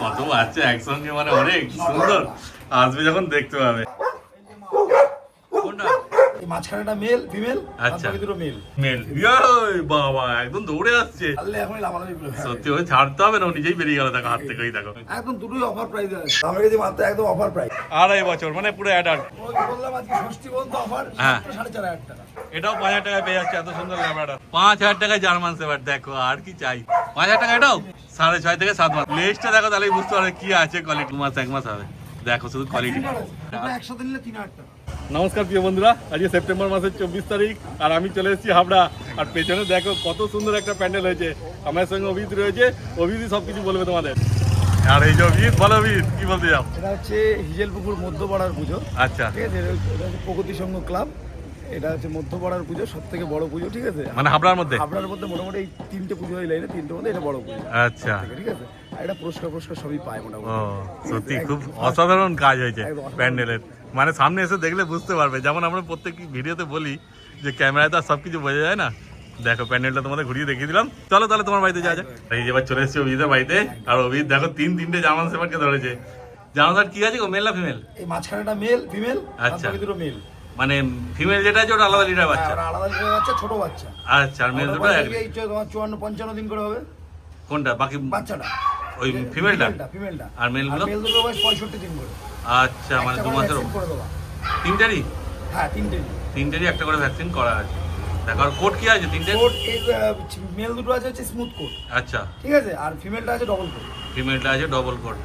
কত বাচ্চা একসঙ্গে মানে অনেক সুন্দর। আসবে যখন দেখতে পাবে। মাঝখানেটা মেল ফিমেল আচ্ছা। দুটো মেল মেল ইয়োই বাবা একদম দৌড়ে আসছে। তাহলে এখন লাভালাভি করে সত্যি ওই ছাড়তে হবে না নিজেই বেরিয়ে গেল। দেখো হাত থেকে ওই দেখো। একদম দুটোই অফার প্রাইস আছে। আমার কাছে মাত্র একদম অফার প্রাইস আড়াই বছর মানে পুরো অ্যাডাল্ট বললাম আজকে ষষ্ঠী পর্যন্ত অফার হ্যাঁ। সাড়ে চার হাজার টাকা। এটাও পাঁচ হাজার টাকায় পেয়ে যাচ্ছে এত সুন্দর ল্যাবরাডর পাঁচ হাজার টাকায় জার্মান সেভার দেখো আর কি চাই। পাঁচ হাজার টাকা এটাও? সাড়ে ছয় থেকে সাত মাস। লেজটা দেখো তাহলে বুঝতে পারবে কি আছে কোয়ালিটি মাস এক মাস হবে। দেখো শুধু কোয়ালিটি একসাথে নিলে তিন হাজার টাকা। নমস্কার প্রিয় বন্ধুরা আজকে সেপ্টেম্বর মাসের চব্বিশ তারিখ আর আমি চলে এসেছি হাবড়া। আর পেছনে দেখো কত সুন্দর একটা প্যান্ডেল হয়েছে। আমার সঙ্গে অভিজিৎ রয়েছে। অভিজিৎ সব কিছু বলবে তোমাদের। আর এই যে অভিজিৎ বলো অভিজিৎ কি বলতে যাও এটা হচ্ছে হিজেলপুকুর মধ্যপাড়ার পুজো। আচ্ছা। ঠিক আছে প্রগতি সংঘ ক্লাব। এটা হচ্ছে মধ্যপাড়ার পুজো সব থেকে বড় পুজো ঠিক আছে? মানে হাবড়ার মধ্যে? হাবড়ার মধ্যে মোটামুটি এই তিনটে পুজো এই লাইনে তিনটে মধ্যে এটা বড় পুজো। আচ্ছা। ঠিক আছে? আর এটা পুরস্কার পুরস্কার সবই পায় মোটামুটি। সত্যি খুব অসাধারণ কাজ হয়েছে প্যান্ডেলের। মানে সামনে এসে দেখলে বুঝতে পারবে। যেমন আমরা প্রত্যেক ভিডিওতে বলি যে ক্যামেরায় তো আর সবকিছু বোঝা যায় না। দেখো প্যান্ডেলটা তোমাদের ঘুরিয়ে দেখিয়ে দিলাম। চলো তাহলে তোমার বাড়িতে যাওয়া যাক। এই যে এবার চলে এসেছি অভিজিতের বাড়িতে। আর অভিজিৎ দেখো তিন তিনটে জার্মান সেপারকে ধরেছে। জার্মান সেপার কি আছে গো? মেল না ফিমেল? এই মাঝখানেটা মেল ফিমেল আচ্ছা। দুটো মেল। মানে ফিমেল যেটা আছে ওটা আলাদা লিটার বাচ্চা। আর আলাদা বাচ্চা ছোট বাচ্চা। আচ্ছা আর মেল দুটো এক এই চুয়ান্ন পঞ্চান্ন দিন করে হবে। কোনটা? বাকি বাচ্চাটা। ওই ফিমেলটা ফিমেলটা আর মেলগুলো? মেল দুটো? বয়স পঁয়ষট্টি দিন করে। আচ্ছা মানে দু মাসের তিনটারই? হ্যাঁ তিনটে তিনটারই একটা করে ভ্যাকসিন করা আছে। দেখো আর কোড কি আছে তিনটে কোট মেল দুটো আছে হচ্ছে স্মুথ কোট আচ্ছা। ঠিক আছে? আর ফিমেলটা আছে ডবল কোট ফিমেলটা আছে ডবল কোড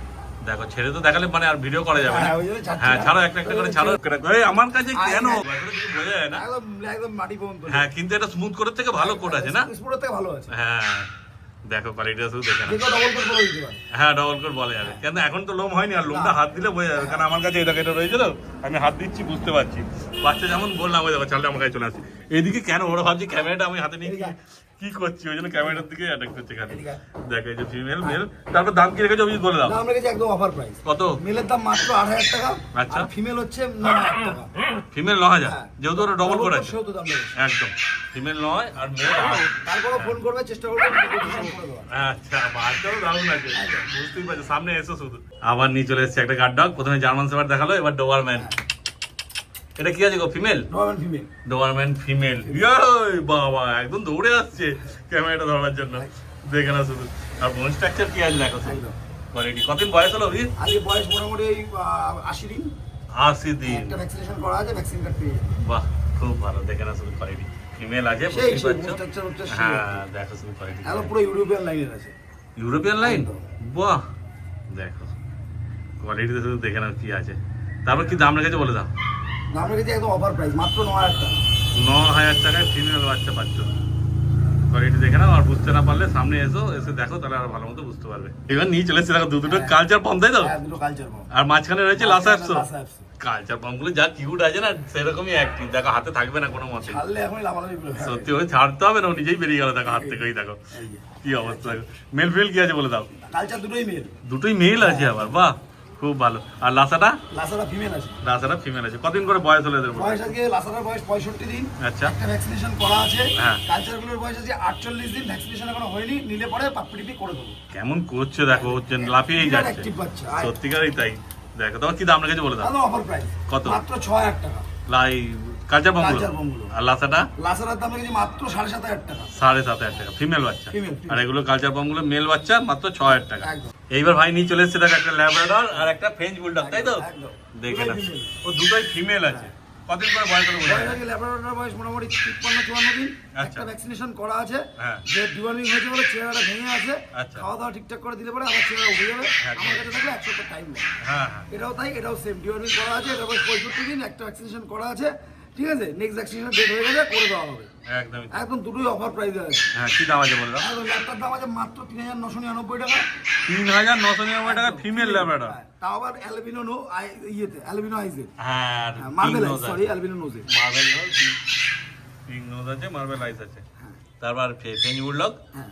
দেখো ছেড়ে তো দেখালে মানে আর ভিডিও করা যাবে না। হ্যাঁ, হ্যাঁ। ছাড়ো একটা একটা করে ছাড়ো। এই, আমার কাছে কেন? হ্যাঁ। কিছু বোঝা যায় না। একদম একদম মাটি পর্যন্ত। হ্যাঁ কিন্তু এটা স্মুথ থেকে ভালো কোড আছে না? স্পোর্টের থেকে ভালো আছে। হ্যাঁ। দেখো কোয়ালিটিটা শুধু দেখে না যেটা ডবল কোট বলে হ্যাঁ ডবল কোড বলা যাবে। কেন এখন তো লোম হয়নি আর লোমটা হাত দিলে বোঝা যাবে। কারণ আমার কাছে এটা এটা রয়েছে তো। আমি হাত দিচ্ছি বুঝতে পারছি। বাচ্চা যেমন বললাম ওই দেখো চালটা আমার কাছে চলে আসছে। এইদিকে কেন? ওরা ভাবছি ক্যামেরাটা আমি হাতে নিয়ে এদিকে কি- করছি? ওই জন্য ক্যামেরাটার দিকে অ্যাটাক করছে খালি। দেখো এই যে ফিমেল মেল তারপর দাম কি রেখেছো? অভিজিৎ বলে দাও। দাম রেখেছে একদম অফার প্রাইস কত? মেলের দাম মাত্র আট হাজার টাকা আচ্ছা। ফিমেল হচ্ছে ন টাকা। ফিমেল ন হাজার? হ্যাঁ। যেহেতু ওরা ডবল কোড আছে একদম। ফিমেল নয় আর মেল তারপরে ফোন করবে চেষ্টা করবে করে আচ্ছা বাচ্চাও দারুণ আছে। বুঝতেই পারছ সামনে এসো শুধু। আবার নিয়ে চলে এসেছে একটা গার্ড ডগ প্রথমে জার্মান সেভার দেখাল এবার ডোবারম্যান এটা কি আছে গো female Normal female। Doberman female ইয়োই বাবা একদম দৌড়ে আসছে ক্যামেরাটা ধরার জন্য। দেখে না শুধু। আর বোন স্ট্রাকচার কি আছে দেখো কোয়ালিটি কতদিন বয়স হলো অভি আজকে বয়স মোটামুটি এই আশি দিন। আশি দিন। একটা ভ্যাকসিনেশন করা আছে ভ্যাকসিন কার্ড পেয়ে বাহ খুব ভালো। দেখে না শুধু কোয়ালিটি ফিমেল আছে হ্যাঁ দেখো শুধু কোয়ালিটি পুরো ইউরোপিয়ান লাইনের আছে। ইউরোপিয়ান লাইন বাহ। দেখো। কোয়ালিটিতে শুধু দেখে নাও কি আছে। তারপর কি দাম রেখেছে বলে দাও। দাম রেখেছে একদম অফার প্রাইস মাত্র ন হাজার টাকা। ন হাজার টাকায় ফিমেল বাচ্চা পাচ্ছ। কোয়ালিটি দেখে নাও আর বুঝতে না পারলে সামনে এসো এসে দেখো তাহলে আর ভালো মতো বুঝতে পারবে। এবার নিয়ে চলে এসেছে দেখো দু দুটো কালচার পাম্প তাই তো? দুটো কালচার পাবো আর মাঝখানে রয়েছে লাসা অ্যাপসো কালচার পাম্পগুলো যা কিউট আছে না সেরকমই অ্যাক্টিভ দেখো হাতে থাকবে না কোনো মতে। সত্যি ওই ছাড়তে হবে না নিজেই বেরিয়ে গেল দেখো হাত থেকে দেখো। কি অবস্থা। মেল ফিল কি আছে বলে দাও? কালচার দুটোই মেল দুটোই মেল আছে আবার বাহ। খুব ভালো। আর লাসাটা? লাসারা ফিমেল আছে। লাসাটা ফিমেল আছে। কতদিন করে বয়স হলে দেবো বয়স আজকে লাসারার বয়স পঁয়ষট্টি দিন। আচ্ছা। একটা ভ্যাকসিনেশন করা আছে। হ্যাঁ। কালচারগুলোর বয়স আছে আটচল্লিশ দিন। ভ্যাকসিনেশন এখনও হয়নি। নিলে পরে পাপ্পিটিপি করে দেবো। কেমন করছে দেখো হচ্ছে লাফিয়েই যাচ্ছে। সত্যিকারই তাই। দেখো তোমার কি দাম রেখেছে বলে দাও। অফার প্রাইস কত? মাত্র ছ হাজার টাকা। লাই কালচার কালচার পাম্পগুলো। আর লাসাটা? লাসারার দাম রেখেছি মাত্র সাড়ে সাত হাজার টাকা। সাড়ে সাত হাজার টাকা। ফিমেল বাচ্চা। আর এগুলো কালচার পাম্পগুলো মেল বাচ্চা মাত্র ছ হাজার টাকা। এইবার ভাই নিয়ে চলে এসেছে দেখো একটা ল্যাবরেটর আর একটা ফ্রেঞ্চ বুলডগ তাই তো? দেখে না ও দুটোই ফিমেল আছে। কতদিন করে বয়স হলো বলে বয়স মোটামুটি তিপ্পান্ন চুয়ান্ন দিন। আচ্ছা। একটা ভ্যাকসিনেশন করা আছে। হ্যাঁ। যে ডিওয়ার্মিং হয়েছে বলে চেহারাটা ভেঙে আছে। আচ্ছা। খাওয়া দাওয়া ঠিকঠাক করে দিলে পরে আবার চেহারা উঠে যাবে। হ্যাঁ। আমার কাছে থাকলে একশো টাইম হ্যাঁ হ্যাঁ। এটাও তাই এটাও সেম ডিওয়ার্মিং করা আছে এটা বয়স পঁয়ষট্টি দিন একটা ভ্যাকসিনেশন করা আছে। ঠিক আছে? নেক্সট ভ্যাকসিনেশন ডেট হয়ে গেলে করে দেওয়া হবে। একদমই একদম দুটোই অফার প্রাইসে আছে। হ্যাঁ কি দাম আছে বলে? দাও একদম ল্যাপটপ দাম আছে মাত্র তিন হাজার নশো নিরানব্বই টাকা। তিন হাজার নশো নিরানব্বই টাকা ফিমেল ল্যাবরেটর হ্যাঁ, তাও আবার অ্যালবিনো নো আই- ইয়েতে অ্যালবিনো আইজে হ্যাঁ মার্বেল সরি অ্যালবিনো নোজে মার্বেল পিং নোজ আছে মার্বেল আইস আছে। তারপর ফেঞ্চ বুলডগ হ্যাঁ।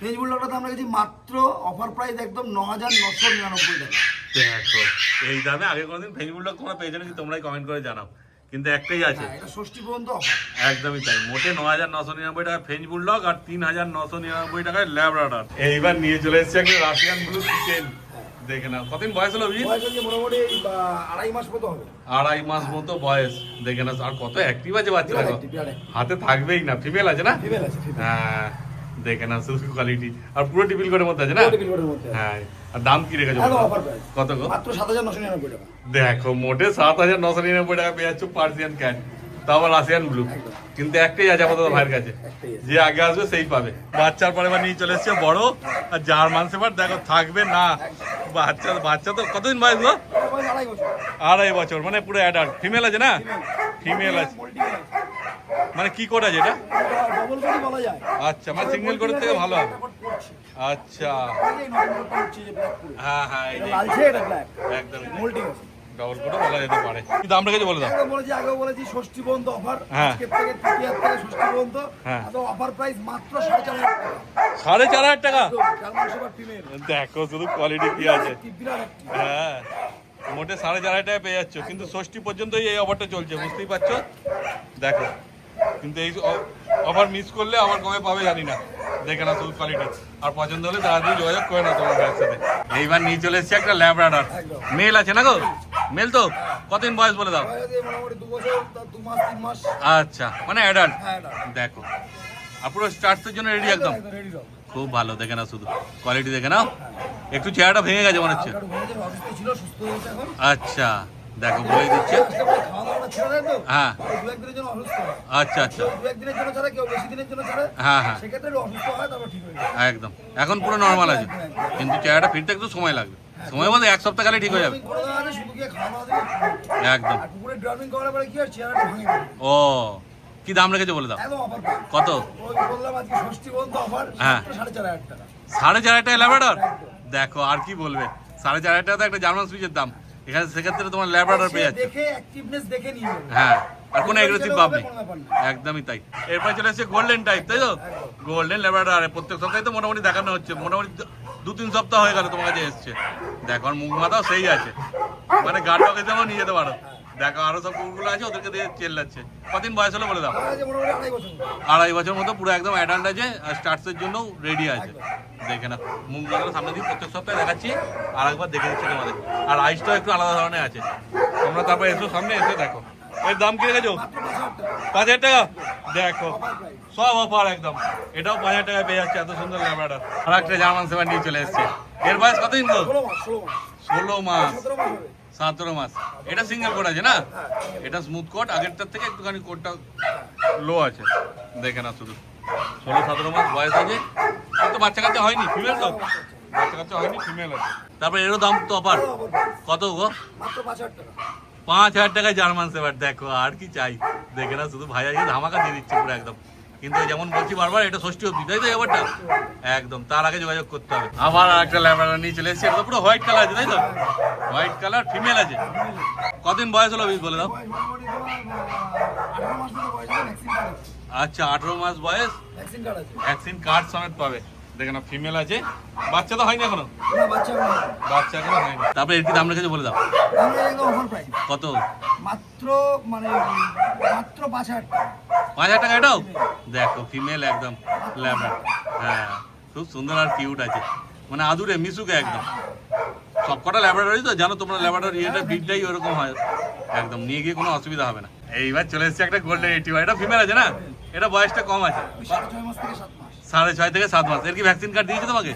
ফেঞ্চ বুলডগটা দাম রেখেছি মাত্র অফার প্রাইস একদম ন হাজার নশো নিরানব্বই টাকা। দেখো এই দামে আগে কোনোদিন ফেঞ্চ বুলডগ তোমরা পেয়েছ নাকি তোমরাই কমেন্ট করে জানাও। কিন্তু একটাই আছে। হ্যাঁ ষষ্ঠী পর্যন্ত একদমই তাই। মোটে ন হাজার নশো নিরানব্বই টাকা ফেঞ্চ বুলডগ আর তিন হাজার নশো নিরানব্বই টাকায় ল্যাবরেটর এইবার নিয়ে চলে এসেছে একটা রাশিয়ান ব্লু চিকেন। দেখে না কতদিন বয়স হলো মোটামুটি আড়াই মাস মতো হবে। আড়াই মাস মতো বয়স। দেখে নাও আর কত অ্যাক্টিভ আছে বাচ্চাটা active। হাতে থাকবেই না। ফিমেল আছে না? ফিমেল আছে হ্যাঁ। দেখে নাও শুধু কোয়ালিটি আর পুরো টিপিল করে মধ্যে আছে না? টিপিল মধ্যে হ্যাঁ আর দাম কি রেখেছো। কত গো? মাত্র সাত হাজার নশো নিরানব্বই টাকা। দেখো মোটে সাত হাজার নশো নিরানব্বই টাকা পেয়ে যাচ্ছ পার্সিয়ান ক্যাট তাও আবার রাশিয়ান ব্লু কিন্তু একটাই আছে আপাতত ভাইয়ের কাছে। যে আগে আসবে সেই পাবে। বাচ্চার পরে এবার নিয়ে চলে এসছে বড় আর যার জার্মান সেবার দেখো থাকবে না। বাচ্চা বাচ্চা তো কতদিন বয়স গো? এর আড়াই বছর। আড়াই বছর মানে পুরো অ্যাডাল্ট ফিমেল আছে না? ফিমেল আছে। মানে কি আছে এটা ডবল কোডই বলা যায়। আচ্ছা মানে সিঙ্গেল কোডের থেকে ভালো হবে। আচ্ছা। হ্যাঁ হ্যাঁ লালচে এটা ব্ল্যাক একদম। মোল্ডিং ডবল কোডও বলা যেতে পারে। কি দাম রেখেছে বলে দাও। বলেছি আগেও বলেছি ষষ্ঠী পর্যন্ত অফার হ্যাঁ। থেকে তৃতীয়ার থেকে ষষ্ঠী পর্যন্ত। হ্যাঁ। এত অফার প্রাইস মাত্র সাড়ে চার হাজার টাকা। সাড়ে চার হাজার টাকা? জার্মান দেখো শুধু কোয়ালিটি কি আছে। হ্যাঁ। মোটে সাড়ে চার হাজার টাকা পেয়ে যাচ্ছ। কিন্তু ষষ্ঠী পর্যন্তই এই অফারটা চলছে বুঝতেই পারছ? দেখো। কিন্তু এই অফার মিস করলে আবার কমে পাবে জানি না। দেখে না শুধু কোয়ালিটি আর পছন্দ হলে তাড়াতাড়ি যোগাযোগ করে না তোমার ভাইয়ের সাথে। এইবার নিয়ে চলে এসছে একটা ল্যাবরাডার। মেল আছে না গো? মেল তো? কতদিন বয়স বলে দাও? আচ্ছা মানে অ্যাডাল্ট দেখো। আর পুরো স্টার্টের জন্য রেডি একদম। খুব ভালো দেখে না শুধু। কোয়ালিটি দেখে নাও। একটু চেহারাটা ভেঙে গেছে মনে হচ্ছে। আচ্ছা। দেখো, বলে দিচ্ছে। হ্যাঁ। আচ্ছা আচ্ছা। হ্যাঁ হ্যাঁ। একদম। এখন পুরো নর্মাল আছে। কিন্তু চেহারাটা ফিরতে একটু সময় লাগবে। সময় বলতে এক সপ্তাহ কালে ঠিক হয়ে যাবে। একদম। ও, কি দাম রেখেছে বলে দাও। কত? হ্যাঁ। সাড়ে চার হাজার টাকা। ল্যাবরাডর দেখো, আর কি বলবে? সাড়ে চার হাজার টাকা তো একটা জার্মান সুইচের দাম। এখানে সেক্ষেত্রে তোমার ল্যাবরাডর পেয়ে যাচ্ছে। দেখে অ্যাক্টিভনেস দেখে নিয়ে হ্যাঁ আর কোনো অ্যাগ্রেসিভ ভাব নেই। একদমই তাই। এরপরে চলে এসেছে গোল্ডেন টাইপ তাই তো? গোল্ডেন ল্যাবরাডর প্রত্যেক সপ্তাহে তো মোটামুটি দেখানো হচ্ছে। মোটামুটি দু- তিন সপ্তাহ হয়ে গেল তোমার কাছে এসছে। দেখো আর মুখ মাথাও সেই আছে। মানে গার্ডকে যেমন নিয়ে যেতে পারো। দেখো আরও সব কুকুরগুলো আছে ওদেরকে দিয়ে চেল্লাচ্ছে। কদিন বয়স হলো বলে দাও? আড়াই বছর মতো। পুরো একদম অ্যাডাল্ট আছে আর স্টার্টসের জন্য রেডি আছে। দেখে না মুখ মাথাটা সামনে দিয়ে প্রত্যেক সপ্তাহে দেখাচ্ছি আর একবার দেখে দিচ্ছি তোমাদের। আর আইসটাও একটু আলাদা ধরনের আছে। তোমরা তারপর এসো সামনে এসে দেখো। এর দাম কি রেখেছো? পাঁচ হাজার টাকা। দেখো সব অফার একদম। এটাও পাঁচ হাজার টাকায় পেয়ে যাচ্ছে এত সুন্দর ল্যাবরাডার আর একটা জার্মান সেভেন নিয়ে চলে এসছে। এর বয়স কতদিন তো ষোলো মাস ষোলো মাস। সতেরো মাস এটা সিঙ্গেল কোড আছে না? এটা স্মুথ কোড আগেরটার থেকে একটুখানি কোডটা লো আছে। দেখে না শুধু। ষোলো সতেরো মাস বয়স আছে। কিন্তু বাচ্চা কাচ্চা হয়নি ফিমেল তো? বাচ্চা কাচ্চা হয়নি ফিমেল আছে। তারপরে এরও দাম তো অফার কত গো? পাঁচ হাজার টাকায় জার্মান সেভার দেখো আর কি চাই। দেখে না শুধু ভাই আজকে ধামাকা দিয়ে দিচ্ছে পুরো একদম। কিন্তু যেমন বলছি বারবার এটা ষষ্ঠী অব্দি তাই তো ব্যাপারটা? একদম তার আগে যোগাযোগ করতে হবে। আবার আর একটা ল্যাবরাডর নিয়ে চলে এসেছি এটা পুরো হোয়াইট কালার আছে তাই তো? হোয়াইট কালার ফিমেল আছে। কদিন বয়স হলো বেশ বলে দাও। আচ্ছা আঠেরো মাস বয়স। ভ্যাকসিন কার্ড সমেত পাবে। দেখে না ফিমেল আছে। বাচ্চা তো হয়নি এখনও? না বাচ্চা বাচ্চা এখনও হয়নি। তারপরে এর কি দাম রেখেছে বলে দাও। কত? মাত্র মানে মাত্র পাঁচ হাজার টাকা। পাঁচ হাজার টাকা এটাও? দেখো ফিমেল একদম ল্যাবরা। হ্যাঁ খুব সুন্দর আর কিউট আছে। মানে আদুরে মিশুকে একদম। সব কটা ল্যাবরেটরি তো জানো তোমরা ল্যাবরেটরি এটা বিটটাই ওরকম হয়। একদম নিয়ে গিয়ে কোনো অসুবিধা হবে না। এইবার চলে এসেছে একটা গোল্ডেন এইটি এটা ফিমেল আছে না? এটা বয়সটা কম আছে। সাড়ে ছয় থেকে সাত মাস। এর কি ভ্যাকসিন কার্ড দিয়েছে তোমাকে?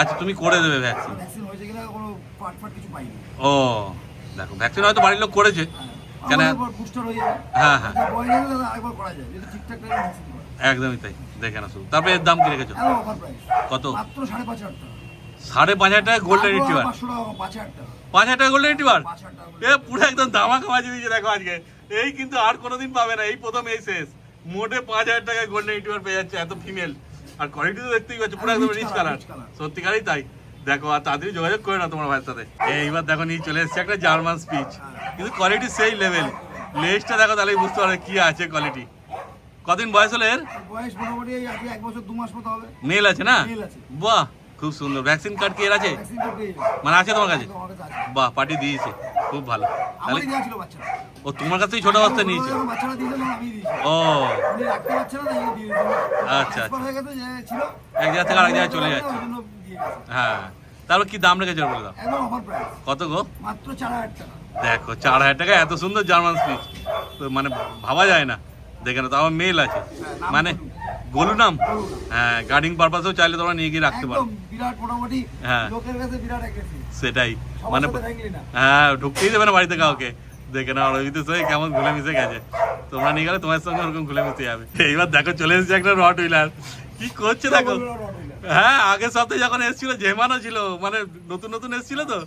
আচ্ছা তুমি করে দেবে ভ্যাকসিন কিনা কোনো ও দেখো ভ্যাকসিন হয়তো বাড়ির লোক করেছে। কেন? হয়ে যাবে। হ্যাঁ হ্যাঁ। একদমই তাই। দেখে না শুধু। তারপরে এর দাম কি রেখেছো? প্রাইস কত? সাড়ে পাঁচ হাজার টাকা। গোল্ডেন টাকা পাঁচ হাজার টাকা। গোল্ডেন টাকা এ পুরো একদম ধামাকা বাজি দিয়েছে দেখো আজকে। এই কিন্তু আর কোনোদিন পাবে না। এই প্রথম এই শেষ। মোটে পাঁচ হাজার টাকায় গোল্ডেন রিট্রিভার পেয়ে যাচ্ছে এত ফিমেল আর কোয়ালিটি তো দেখতেই পাচ্ছ পুরো একদম রিচ কালার সত্যিকারই তাই। দেখো আর তাড়াতাড়ি যোগাযোগ করে না তোমার ভাইয়ের সাথে এইবার দেখো নিয়ে চলে এসেছে একটা জার্মান স্পিচ কিন্তু কোয়ালিটি সেই লেভেল লেজটা দেখো তাহলেই বুঝতে পারবে কি আছে কোয়ালিটি কদিন বয়স হলো এর? বয়স মোটামুটি এক বছর দু মাস মতো হবে। মেল আছে না। বাহ! খুব সুন্দর। ভ্যাকসিন কার্ড কি এর আছে? মানে আছে তোমার কাছে? বাহ পার্টি দিয়েছে। খুব ভালো। তাহলে ও তোমার কাছেই ছোট অবস্থায় নিয়েছে? ও। আচ্ছা, ছিল। এক জায়গা থেকে আরেক জায়গায় চলে যাচ্ছে। হ্যাঁ। তারপর কি দাম রেখেছে বলে দাও? কত গো? মাত্র চার হাজার টাকা। দেখো চার হাজার টাকা এত সুন্দর জার্মান স্পিচ মানে ভাবা যায় না। দেখে তো আমার মেল আছে। মানে গোলু নাম। হ্যাঁ গার্ডিং পারপাসেও চাইলে তোমরা নিয়ে গিয়ে রাখতে পারো। হ্যাঁ। সেটাই। মানে হ্যাঁ ঢুকতেই দেবে না বাড়িতে কাউকে। দেখে না ওই সঙ্গে কেমন ঘুলে মিশে গেছে। তোমরা নিয়ে গেলে তোমার সঙ্গে ওরকম ঘুলে মিশে যাবে। এইবার দেখো চলে এসেছে একটা রট হুইলার কি করছে দেখো? হ্যাঁ আগের সপ্তাহে যখন এসেছিল জেমানো ছিল মানে নতুন নতুন এসেছিল তো?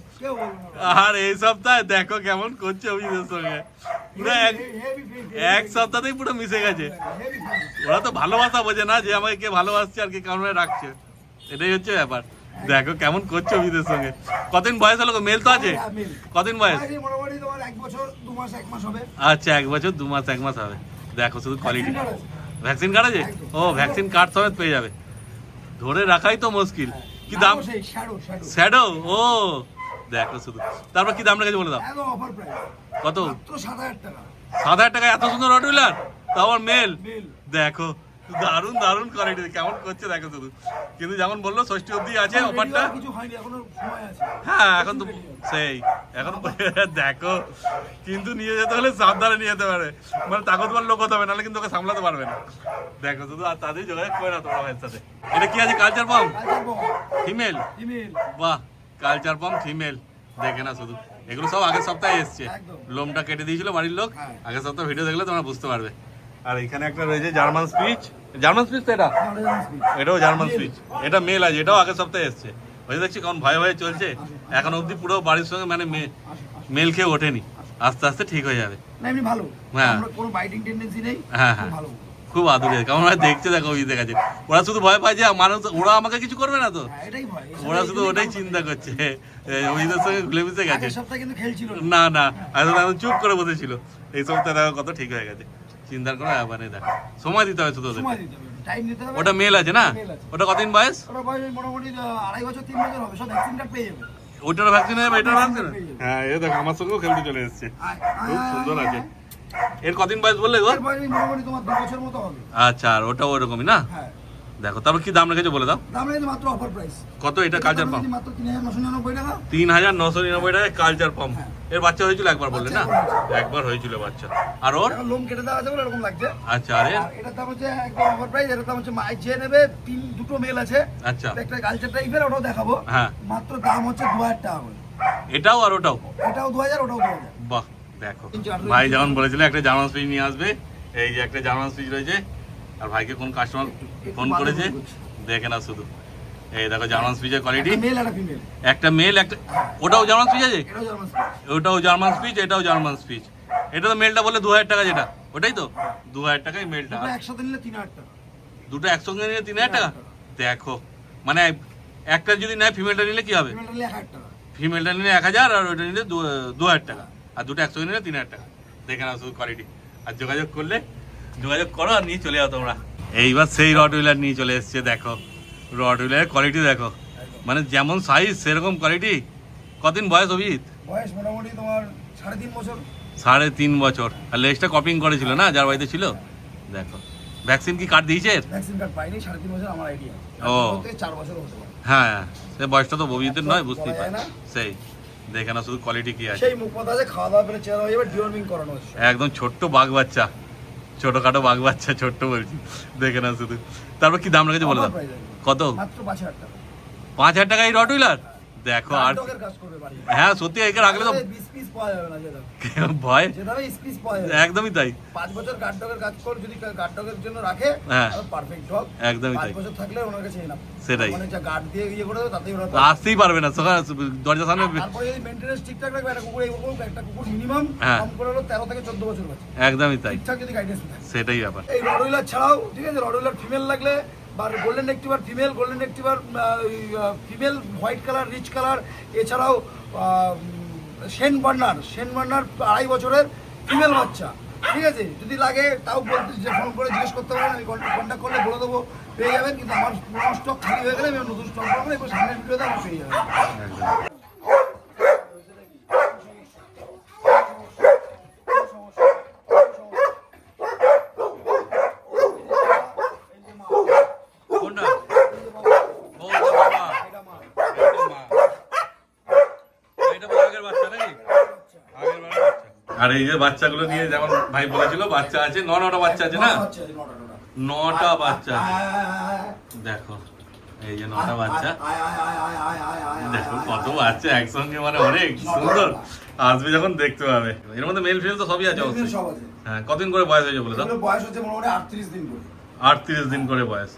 আর এই সপ্তাহে দেখো কেমন করছে অভিজিতের সঙ্গে। পুরো এক সপ্তাহতেই পুরো মিশে গেছে। ওরা তো ভালোবাসা বোঝে না যে আমাকে কে ভালোবাসছে আর কে কেমন রাখছে। এটাই হচ্ছে ব্যাপার। দেখো কেমন করছে অভিজিতের সঙ্গে। কতদিন বয়স হলো? মেল তো আছে? হ্যাঁ, মেল। কতদিন বয়স? আচ্ছা এক বছর দু মাস এক মাস হবে। দেখো শুধু কোয়ালিটি। ভ্যাকসিন কার্ড আছে। ও ভ্যাকসিন কার্ড সমেত পেয়ে যাবে। ধরে রাখাই তো মুশকিল। কি দাম? শ্যাডো ও দেখো শুধু। তারপর কি দাম রেখেছে বলে দাও। কত? সাত হাজার টাকা। সাত হাজার টাকা এত সুন্দর রড তাও আবার মেল মেল দেখো। দারুণ দারুণ কোয়ালিটি কেমন করছে দেখো শুধু। কিন্তু যেমন বলল ষষ্ঠী অবধি আছে অফারটা হ্যাঁ এখন তো সেই এখন দেখো কিন্তু নিয়ে যেতে হলে সাবধানে নিয়ে যেতে পারে। মানে তাকতবার লোক হতে হবে নাহলে কিন্তু ওকে সামলাতে পারবে না। দেখো শুধু আর তাদের যোগাযোগ করে না তোমার ভাইয়ের সাথে। এটা কি আছে কালচার পাম্প ফিমেল বাহ কালচার পাম্প ফিমেল দেখে না শুধু। এগুলো সব আগের সপ্তাহে এসছে। লোমটা কেটে দিয়েছিল বাড়ির লোক। হ্যাঁ। আগের সপ্তাহে ভিডিও দেখলে তোমরা বুঝতে পারবে। আর এখানে একটা রয়েছে জার্মান স্পিচ জার্মান স্পিচ তো এটা? এটাও জার্মান স্পিচ এটা মেল আছে এটাও আগের সপ্তাহে এসছে। ওই দেখছি কেমন ভয়ে ভয়ে চলছে। এখন অবধি পুরো বাড়ির সঙ্গে মানে মেল খেয়ে ওঠেনি। আস্তে আস্তে ঠিক হয়ে যাবে। ভালো। হ্যাঁ। কোনো বাইটিং টেন্ডেন্সি নেই। হ্যাঁ, খুব হ্যাঁ। ভালো। খুব আদুরে কেমন হয় দেখছে দেখো ওই দেখাচ্ছে। ওরা শুধু ভয় পায় যে মানুষ ওরা আমাকে কিছু করবে না তো? ওরা শুধু ওটাই চিন্তা করছে। ওইদের সঙ্গে ঘুলে মিশে গেছে না না। চুপ করে বসেছিল। এই সপ্তাহে দেখো কত ঠিক হয়ে গেছে। চিন্তার কোনো ব্যাপার নেই দেখো। সময় দিতে হবে শুধু ওদের সময় দিতে হবে টাইম দিতে হবে। ওটা মেল আছে না? ওটা কতদিন বয়স? ওরা বয়স মোটামুটি আড়াই বছর তিন বছর হবে সব ভ্যাকসিন পেয়ে যাবে। ওইটার ভ্যাকসিন হবে এটার ভ্যাকসিন হ্যাঁ এই দেখো আমার সঙ্গেও খেলতে চলে এসেছে। খুব সুন্দর আছে। এর কদিন বয়স বললে গো? মোটামুটি তোমার দু বছর মতো হবে। আচ্ছা আর ওটাও ওরকমই না? হ্যাঁ। দেখো তারপর কি দাম রেখেছো বলে দাও। দাম রেখেছে মাত্র অফার প্রাইস কত এটা কালচার পাম্প মাত্র তিন হাজার নশো নিরানব্বই টাকা। Culture pump. এর বাচ্চা হয়েছিল একবার বললে না? একবার হয়েছিল বাচ্চা। আর ওর? লোম কেটে দেওয়া আছে বলে এরকম লাগছে। আচ্ছা আরে এটার দাম হচ্ছে একদম অফার প্রাইস এটার দাম হচ্ছে মাই যে নেবে তিন দুটো মেল আছে। আচ্ছা। একটা কালচার টাইপের ওটাও দেখাবো। হ্যাঁ। মাত্র দাম হচ্ছে দু হাজার টাকা করে। এটাও আর ওটাও? এটাও দু হাজার ওটাও দু হাজার। বাহ দেখো। ভাই যেমন বলেছিল একটা জার্মান স্পিচ নিয়ে আসবে। এই যে একটা জার্মান স্পিচ রয়েছে। আর ভাইকে কোন কাস্টমার ফোন করেছে? দেখে না শুধু। এই দেখো জার্মান স্পিচের কোয়ালিটি একটা মেল একটা ওটাও জার্মান স্পিচ আছে? ওটাও জার্মান স্পিচ এটাও জার্মান স্পিচ এটা তো মেলটা বলে দু হাজার টাকা যেটা। ওটাই তো? দু হাজার টাকাই মেলটা একসাথে নিলে তিন হাজার টাকা। দুটো একসঙ্গে নিলে তিন হাজার টাকা? দেখো। মানে একটা যদি নেয় ফিমেলটা নিলে কি হবে? ফিমেলটা নিলে এক হাজার আর ওইটা নিলে দু হাজার টাকা। আর দুটো একসঙ্গে নিলে তিন হাজার টাকা। দেখে নাও শুধু কোয়ালিটি আর যোগাযোগ করলে যোগাযোগ করো আর নিয়ে চলে যাও তোমরা। এইবার সেই রড হুইলার নিয়ে চলে এসছে দেখো। রড হুইলারের কোয়ালিটি দেখো। মানে যেমন সাইজ সেরকম কোয়ালিটি কদিন বয়স অভিজিৎ? বয়স মোটামুটি তোমার সাড়ে তিন বছর। সাড়ে তিন বছর। আর লেজটা কপিং করেছিল না যার বাড়িতে ছিল? দেখো। ভ্যাকসিন কি কার্ড দিয়েছে? ভ্যাকসিন কার্ড পাইনি সাড়ে তিন বছর আমার আইডিয়া ও। চার বছর হতে পারে। হ্যাঁ সে বয়সটা তো অভিজিতের নয় বুঝতেই পারি। সেই দেখে না শুধু কোয়ালিটি কি আছে। সেই মুখ কথা আছে খাওয়া দাওয়া করে চেহারা হয়ে যাবে করানো একদম ছোট্ট বাঘ বাচ্চা। ছোটখাটো বাঘ বাচ্চা ছোট্ট বলছি। দেখে না শুধু। তারপর কি দাম রেখেছে বলে একদম। কত পাঁচ হাজার টাকা। পাঁচ হাজার টাকা এই রট হুইলার দেখো আর হ্যাঁ সত্যি একে রাখলে তো ভয়? একদমই তাই। পাঁচ বছর কাজ কর যদি জন্য রাখে হ্যাঁ। পারফেক্ট ডগ একদমই তাই। বছর থাকলে ওনার কাছে এনাফ। সেটাই। মানে যা গার্ড দিয়ে ইয়ে করে তাতেই ওরা আসতেই পারবে না সকাল দরজার সামনে তারপরে যদি মেনটেনেন্স ঠিকঠাক রাখবে একটা কুকুর এইরকম একটা কুকুর মিনিমাম হ্যাঁ। কম করে হলো তেরো থেকে চোদ্দ বছর বাচ্চা একদমই তাই। ঠিকঠাক যদি গাইডেন্স সেটাই ব্যাপার। এই রডউইলার ছাড়াও ঠিক আছে রডউইলার ফিমেল লাগলে বা golden অ্যাক্টিভার female golden অ্যাক্টিভার female white colour rich colour এছাড়াও সেন বার্নার সেন বার্নার আড়াই বছরের ফিমেল বাচ্চা। ঠিক আছে? যদি লাগে, তাও বলতে, যে ফোন করে জিজ্ঞেস করতে পারেন, আমি কন্ট্যাক্ট করলে বলে দেবো, পেয়ে যাবেন, কিন্তু আমার পুরোনো স্টক খালি হয়ে গেলে আমি নতুন স্টক করব এবার সামনের ভিডিওতে আমি পেয়ে যাবেন আর এই যে বাচ্চাগুলো নিয়ে যেমন ভাই বলেছিল বাচ্চা আছে ন নটা বাচ্চা আছে না নটা বাচ্চা দেখো এই যে নটা বাচ্চা দেখো কত বাচ্চা একসঙ্গে মানে অনেক সুন্দর আসবে যখন দেখতে পাবে এর মধ্যে মেল ফিল তো সবই আছে অবশ্যই হ্যাঁ কতদিন করে বয়স হয়েছে বলে তো বয়স হচ্ছে মোটামুটি আটত্রিশ দিন করে আটত্রিশ দিন করে বয়স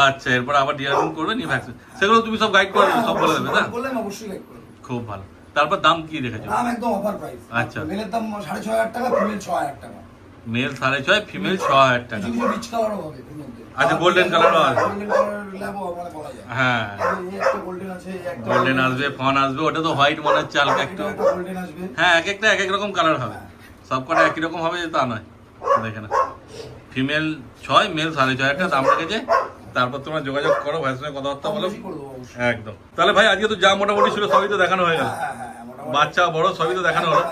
আচ্ছা এরপর আবার ডিয়ারিং করবে নি ভ্যাকসিন সেগুলো তুমি সব গাইড করে সব বলে দেবে না খুব ভালো তারপর দাম কি রেখেছো? দাম একদম অফার প্রাইস আচ্ছা। মেলের দাম সাড়ে ছয় হাজার টাকা ফিমেল ছ হাজার টাকা। মেল সাড়ে ছয় ফিমেল ছ হাজার টাকা। কিছু রিচ কালারও হবে আচ্ছা, আছে। গোল্ডেন কালার ল্যাবও বলা যায়। হ্যাঁ। একটা গোল্ডেন আছে আসবে ফন আসবে ওটা তো হোয়াইট মনে হচ্ছে হালকা একটু। একটা গোল্ডেন আসবে। হ্যাঁ এক একটা এক এক রকম কালার হবে। সব কটা একই রকম হবে তা নয়। দেখে না ফিমেল ছয় মেল সাড়ে ছয় একটা দাম রেখেছে তারপর তোমরা যোগাযোগ করো ভাইয়ের সঙ্গে কথাবার্তা বলো। একদম। তাহলে ভাই আজকে তো যা মোটামুটি ছিল সবই তো দেখানো হয়ে গেল। হ্যাঁ, হ্যাঁ, হ্যাঁ। বাচ্চা বড় সবই তো দেখানো হলো।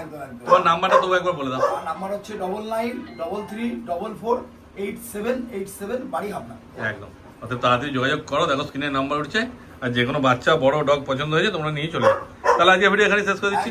তোমার নাম্বারটা তবু একবার বলে দাও। নাম্বার হচ্ছে double nine double three double four eight seven eight seven বাড়ি আপনার একদম। অর্থাৎ তাড়াতাড়ি যোগাযোগ করো দেখো স্ক্রিনের নাম্বার উঠছে। আর যে কোনো বাচ্চা বড় ডগ পছন্দ হয়েছে তোমরা নিয়ে চলে যাও। তাহলে আজকে ভিডিও এখানে শেষ করে দিচ্ছি।